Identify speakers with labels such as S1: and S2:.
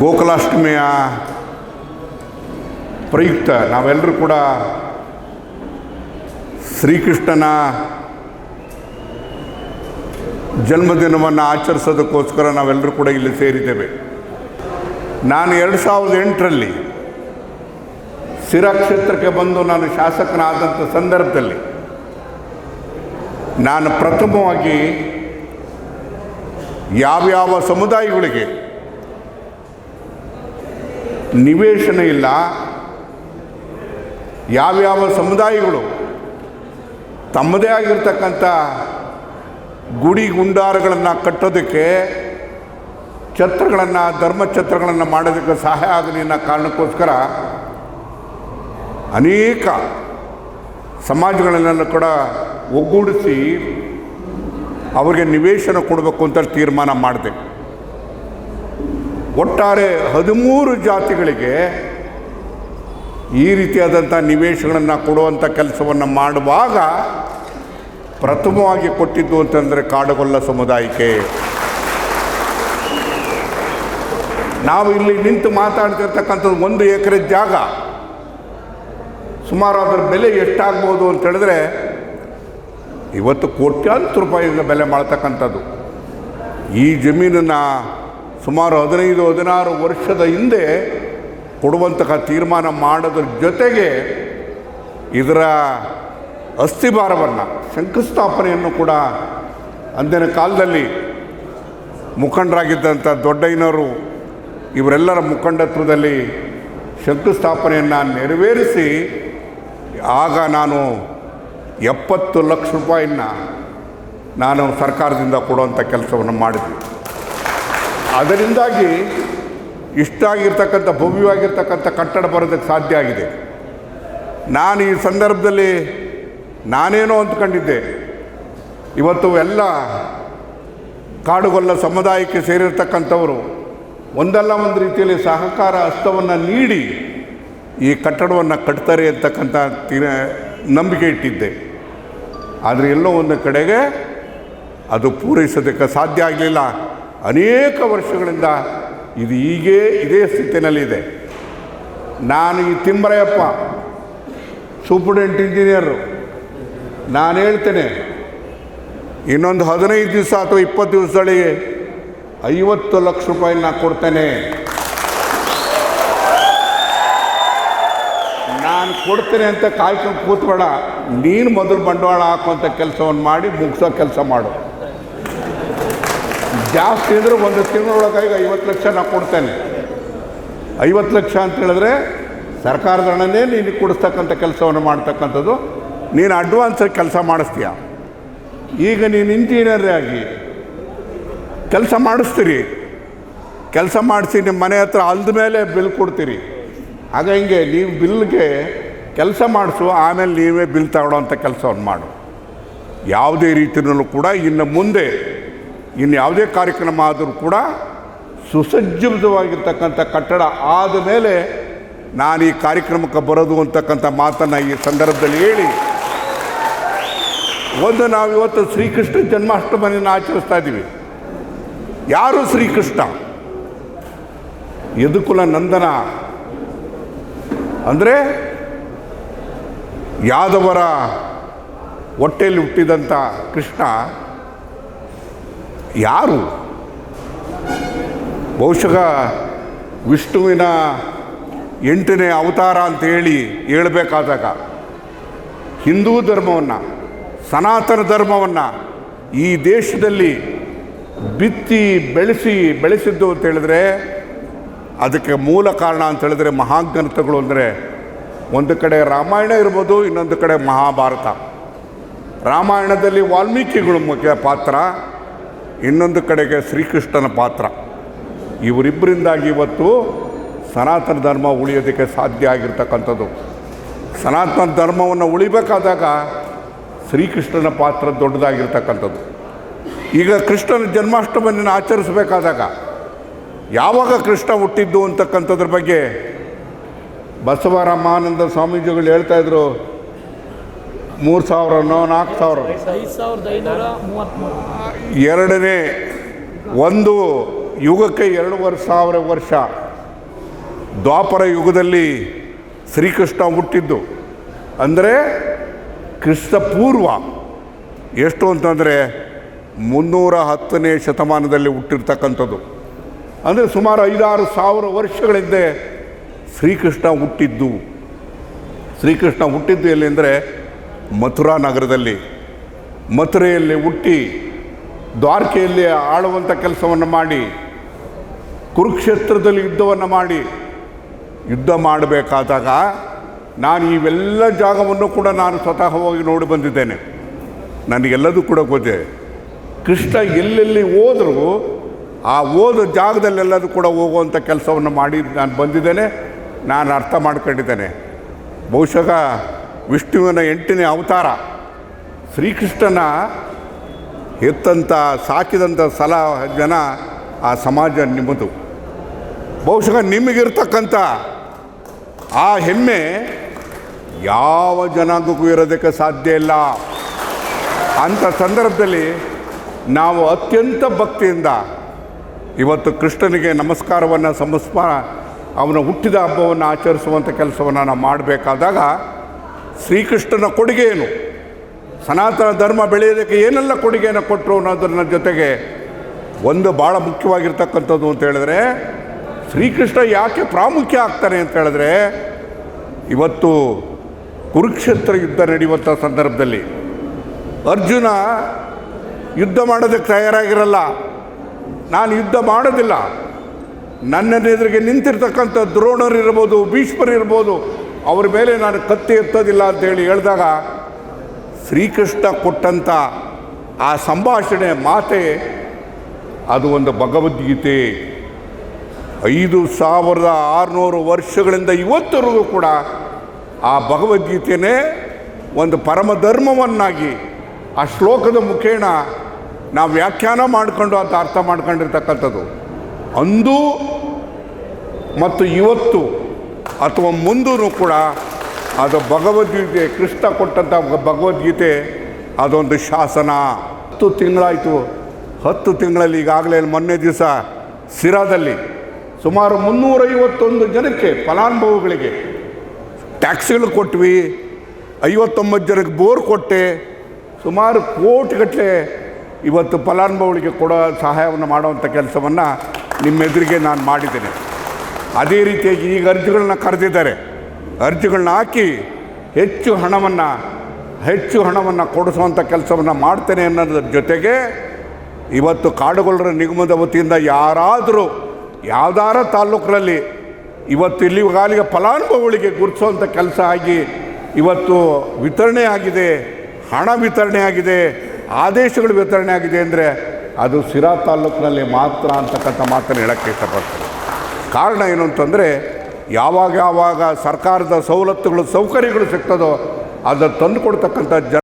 S1: ಗೋಕುಲಾಷ್ಟಮಿಯ ಪ್ರಯುಕ್ತ ನಾವೆಲ್ಲರೂ ಕೂಡ ಶ್ರೀಕೃಷ್ಣನ ಜನ್ಮದಿನವನ್ನು ಆಚರಿಸೋದಕ್ಕೋಸ್ಕರ ನಾವೆಲ್ಲರೂ ಕೂಡ ಇಲ್ಲಿ ಸೇರಿದ್ದೇವೆ. ನಾನು ಎರಡು ಸಾವಿರದ ಎಂಟರಲ್ಲಿ ಸಿರಾ ಕ್ಷೇತ್ರಕ್ಕೆ ಬಂದು ನಾನು ಶಾಸಕನಾದಂಥ ಸಂದರ್ಭದಲ್ಲಿ ನಾನು ಪ್ರಥಮವಾಗಿ ಯಾವ್ಯಾವ ಸಮುದಾಯಗಳಿಗೆ ನಿವೇಶನ ಇಲ್ಲ. ಯಾವ್ಯಾವ ಸಮುದಾಯಗಳು ತಮ್ಮದೇ ಆಗಿರ್ತಕ್ಕಂಥ ಗುಡಿ ಗುಂಡಾರಗಳನ್ನು ಕಟ್ಟೋದಕ್ಕೆ ಛತ್ರಗಳನ್ನು ಧರ್ಮಛತ್ರಗಳನ್ನು ಮಾಡೋದಕ್ಕೆ ಸಹಾಯ ಆಗಲಿ ಅನ್ನೋ ಕಾರಣಕ್ಕೋಸ್ಕರ ಅನೇಕ ಸಮಾಜಗಳನ್ನೆಲ್ಲ ಕೂಡ ಒಗ್ಗೂಡಿಸಿ ಅವರಿಗೆ ನಿವೇಶನ ಕೊಡಬೇಕು ಅಂತ ತೀರ್ಮಾನ ಮಾಡಿದೆ. ಒಟ್ಟಾರೆ ಹದಿಮೂರು ಜಾತಿಗಳಿಗೆ ಈ ರೀತಿಯಾದಂಥ ನಿವೇಶಗಳನ್ನು ಕೊಡುವಂಥ ಕೆಲಸವನ್ನು ಮಾಡುವಾಗ ಪ್ರಥಮವಾಗಿ ಕೊಟ್ಟಿದ್ದು ಅಂತಂದರೆ ಕಾಡುಗೊಲ್ಲ ಸಮುದಾಯಕ್ಕೆ. ನಾವು ಇಲ್ಲಿ ನಿಂತು ಮಾತಾಡ್ತಿರ್ತಕ್ಕಂಥದ್ದು ಒಂದು ಎಕರೆ ಜಾಗ. ಸುಮಾರು ಅದರ ಬೆಲೆ ಎಷ್ಟಾಗ್ಬೋದು ಅಂತ ಹೇಳಿದ್ರೆ ಇವತ್ತು ಕೋಟ್ಯಾಂತರ ರೂಪಾಯಿಗೆ ಬೆಲೆ ಮಾಡ್ತಕ್ಕಂಥದ್ದು. ಈ ಜಮೀನನ್ನು ಸುಮಾರು ಹದಿನೈದು, ಹದಿನಾರು ವರ್ಷದ ಹಿಂದೆ ಕೊಡುವಂತಹ ತೀರ್ಮಾನ ಮಾಡೋದ್ರ ಜೊತೆಗೆ ಇದರ ಅಸ್ಥಿಭಾರವನ್ನು, ಶಂಕುಸ್ಥಾಪನೆಯನ್ನು ಕೂಡ ಅಂದಿನ ಕಾಲದಲ್ಲಿ ಮುಖಂಡರಾಗಿದ್ದಂಥ ದೊಡ್ಡಯ್ಯನವರು ಇವರೆಲ್ಲರ ಮುಖಂಡತ್ವದಲ್ಲಿ ಶಂಕುಸ್ಥಾಪನೆಯನ್ನು ನೆರವೇರಿಸಿ, ಆಗ ನಾನು ಎಪ್ಪತ್ತು ಲಕ್ಷ ರೂಪಾಯಿನ ನಾನು ಸರ್ಕಾರದಿಂದ ಕೊಡುವಂಥ ಕೆಲಸವನ್ನು ಮಾಡಿದ್ವಿ ಅದರಿಂದಾಗಿ ಇಷ್ಟಾಗಿರ್ತಕ್ಕಂಥ ಭವ್ಯವಾಗಿರ್ತಕ್ಕಂಥ ಕಟ್ಟಡ ಬರೋದಕ್ಕೆ ಸಾಧ್ಯ ಆಗಿದೆ. ನಾನು ಈ ಸಂದರ್ಭದಲ್ಲಿ ನಾನೇನೋ ಅಂದ್ಕೊಂಡಿದ್ದೆ. ಇವತ್ತು ಎಲ್ಲ ಕಾಡುಗೊಲ್ಲ ಸಮುದಾಯಕ್ಕೆ ಸೇರಿರ್ತಕ್ಕಂಥವರು ಒಂದಲ್ಲ ಒಂದು ರೀತಿಯಲ್ಲಿ ಸಹಕಾರ ಹಸ್ತವನ್ನು ನೀಡಿ ಈ ಕಟ್ಟಡವನ್ನು ಕಟ್ತಾರೆ ಅಂತಕ್ಕಂಥ ನಂಬಿಕೆ ಇಟ್ಟಿದ್ದೆ. ಆದರೆ ಎಲ್ಲೋ ಒಂದು ಕಡೆಗೆ ಅದು ಪೂರೈಸೋದಕ್ಕೆ ಸಾಧ್ಯ ಆಗಲಿಲ್ಲ. ಅನೇಕ ವರ್ಷಗಳಿಂದ ಇದು ಹೀಗೇ ಇದೇ ಸ್ಥಿತಿನಲ್ಲಿದೆ. ನಾನು ಈ ತಿಮ್ಮರಯ್ಯಪ್ಪ ಸೂಪರಿಂಟೆಂಟ್ ಇಂಜಿನಿಯರು. ನಾನು ಹೇಳ್ತೇನೆ, ಇನ್ನೊಂದು ಹದಿನೈದು ದಿವಸ ಅಥವಾ ಇಪ್ಪತ್ತು ದಿವಸಗಳಿಗೆ ಐವತ್ತು ಲಕ್ಷ ರೂಪಾಯಿ ನಾನು ಕೊಡ್ತೇನೆ. ನಾನು ಕೊಡ್ತೇನೆ ಅಂತ ಕಾಯ್ಕೊಂಡು ಕೂತ್ಬೇಡ. ನೀನು ಮೊದಲು ಬಂಡವಾಳ ಹಾಕುವಂಥ ಕೆಲಸವನ್ನು ಮಾಡಿ ಮುಗಿಸೋ ಕೆಲಸ ಮಾಡು. ಜಾಸ್ತಿ ಅಂದರೆ ಒಂದು ತಿಂಗಳೊಳಗಾಗಿ ಐವತ್ತು ಲಕ್ಷ ನಾನು ಕೊಡ್ತೇನೆ. ಐವತ್ತು ಲಕ್ಷ ಅಂತ ಹೇಳಿದ್ರೆ ಸರ್ಕಾರದ ಹಣನೇ ನೀನು ಕೊಡಿಸ್ತಕ್ಕಂಥ ಕೆಲಸವನ್ನು ಮಾಡ್ತಕ್ಕಂಥದ್ದು. ನೀನು ಅಡ್ವಾನ್ಸ್ ಕೆಲಸ ಮಾಡಿಸ್ತೀಯ. ಈಗ ನೀನು ಇಂಜಿನಿಯರ್ ಆಗಿ ಕೆಲಸ ಮಾಡಿಸ್ತೀರಿ. ಕೆಲಸ ಮಾಡಿಸಿ ನಿಮ್ಮ ಮನೆ ಹತ್ರ ಅಲ್ದ ಮೇಲೆ ಬಿಲ್ ಕೊಡ್ತೀರಿ. ಆಗ ಹಿಂಗೆ ನೀವು ಬಿಲ್ಗೆ ಕೆಲಸ ಮಾಡಿಸು, ಆಮೇಲೆ ನೀವೇ ಬಿಲ್ ತಗೊಳ್ಳೋವಂಥ ಕೆಲಸವನ್ನು ಮಾಡು. ಯಾವುದೇ ರೀತಿಯಲ್ಲೂ ಕೂಡ ಇನ್ನು ಮುಂದೆ ಇನ್ನು ಯಾವುದೇ ಕಾರ್ಯಕ್ರಮ ಆದರೂ ಕೂಡ ಸುಸಜ್ಜಿತವಾಗಿರ್ತಕ್ಕಂಥ ಕಟ್ಟಡ ಆದ ಮೇಲೆ ನಾನು ಈ ಕಾರ್ಯಕ್ರಮಕ್ಕೆ ಬರೋದು ಅಂತಕ್ಕಂಥ ಮಾತನ್ನು ಈ ಸಂದರ್ಭದಲ್ಲಿ ಹೇಳಿ. ಒಂದು ನಾವು ಇವತ್ತು ಶ್ರೀಕೃಷ್ಣ ಜನ್ಮಾಷ್ಟಮಿಯನ್ನು ಆಚರಿಸ್ತಾ ಇದ್ದೀವಿ. ಯಾರು ಶ್ರೀಕೃಷ್ಣ? ಯದುಕುಲ ನಂದನ. ಅಂದರೆ ಯಾದವರ ಹೊಟ್ಟೆಯಲ್ಲಿ ಹುಟ್ಟಿದಂಥ ಕೃಷ್ಣ. ಯಾರು? ಬಹುಶಃ ವಿಷ್ಣುವಿನ ಎಂಟನೇ ಅವತಾರ ಅಂತ ಹೇಳಿ ಹೇಳಬೇಕಾದಾಗ ಹಿಂದೂ ಧರ್ಮವನ್ನು, ಸನಾತನ ಧರ್ಮವನ್ನು ಈ ದೇಶದಲ್ಲಿ ಬಿತ್ತಿ ಬೆಳೆಸಿ ಬೆಳೆಸಿದ್ದು ಅಂತ ಹೇಳಿದ್ರೆ ಅದಕ್ಕೆ ಮೂಲ ಕಾರಣ ಅಂತ ಹೇಳಿದ್ರೆ ಮಹಾಗ್ರಂಥಗಳು ಅಂದರೆ ಒಂದು ಕಡೆ ರಾಮಾಯಣ ಇರ್ಬೋದು, ಇನ್ನೊಂದು ಕಡೆ ಮಹಾಭಾರತ. ರಾಮಾಯಣದಲ್ಲಿ ವಾಲ್ಮೀಕಿಗಳು ಮುಖ್ಯ ಪಾತ್ರ. ಇನ್ನೊಂದು ಕಡೆಗೆ ಶ್ರೀಕೃಷ್ಣನ ಪಾತ್ರ. ಇವರಿಬ್ಬರಿಂದಾಗಿ ಇವತ್ತು ಸನಾತನ ಧರ್ಮ ಉಳಿಯೋದಕ್ಕೆ ಸಾಧ್ಯ ಆಗಿರ್ತಕ್ಕಂಥದ್ದು. ಸನಾತನ ಧರ್ಮವನ್ನು ಉಳಿಬೇಕಾದಾಗ ಶ್ರೀಕೃಷ್ಣನ ಪಾತ್ರ ದೊಡ್ಡದಾಗಿರ್ತಕ್ಕಂಥದ್ದು. ಈಗ ಕೃಷ್ಣನ ಜನ್ಮಾಷ್ಟಮಿಯನ್ನು ಆಚರಿಸಬೇಕಾದಾಗ ಯಾವಾಗ ಕೃಷ್ಣ ಹುಟ್ಟಿದ್ದು ಅಂತಕ್ಕಂಥದ್ರ ಬಗ್ಗೆ ಬಸವರಾಮಾನಂದ ಸ್ವಾಮೀಜಿಗಳು ಹೇಳ್ತಾ ಇದ್ರು ಮೂರು ಸಾವಿರನೋ ನಾಲ್ಕು ಸಾವಿರ. ಎರಡನೇ ಒಂದು ಯುಗಕ್ಕೆ ಎರಡೂವರೆ ಸಾವಿರ ವರ್ಷ. ದ್ವಾಪರ ಯುಗದಲ್ಲಿ ಶ್ರೀಕೃಷ್ಣ ಹುಟ್ಟಿದ್ದು. ಅಂದರೆ ಕ್ರಿಸ್ತ ಪೂರ್ವ. ಎಷ್ಟು ಅಂತಂದರೆ ಮುನ್ನೂರ ಹತ್ತನೇ ಶತಮಾನದಲ್ಲಿ ಹುಟ್ಟಿರ್ತಕ್ಕಂಥದ್ದು. ಅಂದರೆ ಸುಮಾರು ಐದಾರು ಸಾವಿರ ವರ್ಷಗಳ ಹಿಂದೆ ಶ್ರೀಕೃಷ್ಣ ಹುಟ್ಟಿದ್ದು. ಶ್ರೀಕೃಷ್ಣ ಹುಟ್ಟಿದ್ದು ಎಲ್ಲಿ ಅಂದರೆ ಮಥುರಾ ನಗರದಲ್ಲಿ ಮಥುರೆಯಲ್ಲಿ ಹುಟ್ಟಿ ದ್ವಾರಕೆಯಲ್ಲಿ ಆಳುವಂಥ ಕೆಲಸವನ್ನು ಮಾಡಿ, ಕುರುಕ್ಷೇತ್ರದಲ್ಲಿ ಯುದ್ಧವನ್ನು ಮಾಡಿ, ಯುದ್ಧ ಮಾಡಬೇಕಾದಾಗ ನಾನು ಇವೆಲ್ಲ ಜಾಗವನ್ನು ಕೂಡ ನಾನು ಸ್ವತಃ ಹೋಗಿ ನೋಡಿ ಬಂದಿದ್ದೇನೆ. ನನಗೆಲ್ಲದೂ ಕೂಡ ಗೊತ್ತೆ. ಕೃಷ್ಣ ಎಲ್ಲೆಲ್ಲಿ ಹೋದರೂ ಆ ಓದ ಜಾಗದಲ್ಲೆಲ್ಲದೂ ಕೂಡ ಹೋಗುವಂಥ ಕೆಲಸವನ್ನು ಮಾಡಿ ನಾನು ಬಂದಿದ್ದೇನೆ. ನಾನು ಅರ್ಥ ಮಾಡ್ಕೊಂಡಿದ್ದೇನೆ. ಬಹುಶಃ ವಿಷ್ಣುವಿನ ಎಂಟನೇ ಅವತಾರ. ಶ್ರೀಕೃಷ್ಣನ ಹೆತ್ತಂಥ ಸಾಕಿದಂಥ ಸಲ ಜನ ಆ ಸಮಾಜ ನಿಮ್ಮದು. ಬಹುಶಃ ನಿಮಗಿರ್ತಕ್ಕಂಥ ಆ ಹೆಮ್ಮೆ ಯಾವ ಜನಾಂಗಕ್ಕೂ ಇರೋದಕ್ಕೆ ಸಾಧ್ಯ ಇಲ್ಲ. ಅಂಥ ಸಂದರ್ಭದಲ್ಲಿ ನಾವು ಅತ್ಯಂತ ಭಕ್ತಿಯಿಂದ ಇವತ್ತು ಕೃಷ್ಣನಿಗೆ ನಮಸ್ಕಾರವನ್ನು ಸಮಸ್ಮ ಅವನ ಹುಟ್ಟಿದ ಹಬ್ಬವನ್ನು ಆಚರಿಸುವಂಥ ಕೆಲಸವನ್ನು ನಾವು ಮಾಡಬೇಕಾದಾಗ ಶ್ರೀಕೃಷ್ಣನ ಕೊಡುಗೆ ಏನು ಸನಾತನ ಧರ್ಮ ಬೆಳೆಯೋದಕ್ಕೆ ಏನೆಲ್ಲ ಕೊಡುಗೆಯನ್ನು ಕೊಟ್ಟರು ಅನ್ನೋದರ ಜೊತೆಗೆ ಒಂದು ಭಾಳ ಮುಖ್ಯವಾಗಿರ್ತಕ್ಕಂಥದ್ದು ಅಂತ ಹೇಳಿದ್ರೆ, ಶ್ರೀಕೃಷ್ಣ ಯಾಕೆ ಪ್ರಾಮುಖ್ಯ ಆಗ್ತಾನೆ ಅಂತ ಹೇಳಿದ್ರೆ, ಇವತ್ತು ಕುರುಕ್ಷೇತ್ರ ಯುದ್ಧ ನಡೆಯುವಂಥ ಸಂದರ್ಭದಲ್ಲಿ ಅರ್ಜುನ ಯುದ್ಧ ಮಾಡೋದಕ್ಕೆ ತಯಾರಾಗಿರಲ್ಲ. ನಾನು ಯುದ್ಧ ಮಾಡೋದಿಲ್ಲ. ನನ್ನ ಎದುರಿಗೆ ನಿಂತಿರ್ತಕ್ಕಂಥ ದ್ರೋಣರಿರ್ಬೋದು, ಭೀಷ್ಮರಿರ್ಬೋದು ಅವ್ರ ಮೇಲೆ ನಾನು ಕತ್ತಿ ಎತ್ತೋದಿಲ್ಲ ಅಂತೇಳಿ ಹೇಳಿದಾಗ ಶ್ರೀಕೃಷ್ಣ ಕೊಟ್ಟಂಥ ಆ ಸಂಭಾಷಣೆ ಮಾತೆ, ಅದು ಒಂದು ಭಗವದ್ಗೀತೆ. ಐದು ಸಾವಿರದ ಆರುನೂರು ವರ್ಷಗಳಿಂದ ಇವತ್ತರೆಗೂ ಕೂಡ ಆ ಭಗವದ್ಗೀತೆನೇ ಒಂದು ಪರಮಧರ್ಮವನ್ನಾಗಿ, ಆ ಶ್ಲೋಕದ ಮುಖೇಣ ನಾವು ವ್ಯಾಖ್ಯಾನ ಮಾಡಿಕೊಂಡು ಅಂತ ಅರ್ಥ ಮಾಡ್ಕೊಂಡಿರ್ತಕ್ಕಂಥದ್ದು. ಅಂದು ಮತ್ತು ಇವತ್ತು ಅಥವಾ ಮುಂದೂ ಕೂಡ ಅದು ಭಗವದ್ಗೀತೆ ಕೃಷ್ಣ ಕೊಟ್ಟಂಥ ಭಗವದ್ಗೀತೆ, ಅದೊಂದು ಶಾಸನ. ಹತ್ತು ತಿಂಗಳಾಯಿತು. ಹತ್ತು ತಿಂಗಳಲ್ಲಿ ಈಗಾಗಲೇ ಮೊನ್ನೆ ದಿವಸ ಸಿರಾದಲ್ಲಿ ಸುಮಾರು ಮುನ್ನೂರೈವತ್ತೊಂದು ಜನಕ್ಕೆ ಫಲಾನುಭವಿಗಳಿಗೆ ಟ್ಯಾಕ್ಸಿಗಳು ಕೊಟ್ವಿ. ಐವತ್ತೊಂಬತ್ತು ಜನಕ್ಕೆ ಬೋರ್ ಕೊಟ್ಟೆ. ಸುಮಾರು ಕೋಟಿಗಟ್ಟಲೆ ಇವತ್ತು ಫಲಾನುಭವಿಗಳಿಗೆ ಕೊಡೋ ಸಹಾಯವನ್ನು ಮಾಡುವಂಥ ಕೆಲಸವನ್ನು ನಿಮ್ಮೆದುರಿಗೆ ನಾನು ಮಾಡಿದ್ದೇನೆ. ಅದೇ ರೀತಿಯಾಗಿ ಈಗ ಅರ್ಜಿಗಳನ್ನ ಕರೆದಿದ್ದಾರೆ. ಅರ್ಜಿಗಳನ್ನ ಹಾಕಿ ಹೆಚ್ಚು ಹಣವನ್ನು ಹೆಚ್ಚು ಹಣವನ್ನು ಕೊಡಿಸುವಂಥ ಕೆಲಸವನ್ನು ಮಾಡ್ತೇನೆ ಅನ್ನೋದ್ರ ಜೊತೆಗೆ ಇವತ್ತು ಕಾಡುಗೊಲ್ಲರ ನಿಗಮದ ವತಿಯಿಂದ ಯಾರಾದರೂ ಯಾವ್ದಾರ ತಾಲೂಕಿನಲ್ಲಿ ಇವತ್ತು ಇಲ್ಲಿಗಾಲಿಗೆ ಫಲಾನುಭವಿಗಳಿಗೆ ಗುರುತಿಸುವಂಥ ಕೆಲಸ ಆಗಿ ಇವತ್ತು ವಿತರಣೆ ಆಗಿದೆ, ಹಣ ವಿತರಣೆ ಆಗಿದೆ, ಆದೇಶಗಳು ವಿತರಣೆ ಆಗಿದೆ ಅಂದರೆ ಅದು ಸಿರಾ ತಾಲೂಕಿನಲ್ಲಿ ಮಾತ್ರ ಅಂತಕ್ಕಂಥ ಮಾತನ್ನು ಹೇಳೋಕ್ಕೆ ಇಷ್ಟಪಡ್ತೀನಿ. ಕಾರಣ ಏನು ಅಂತಂದರೆ ಯಾವಾಗ ಯಾವಾಗ ಸರ್ಕಾರದ ಸವಲತ್ತುಗಳು ಸೌಕರ್ಯಗಳು ಸಿಗ್ತದೋ ಅದನ್ನು ತಂದು ಕೊಡ್ತಕ್ಕಂಥ ಜನ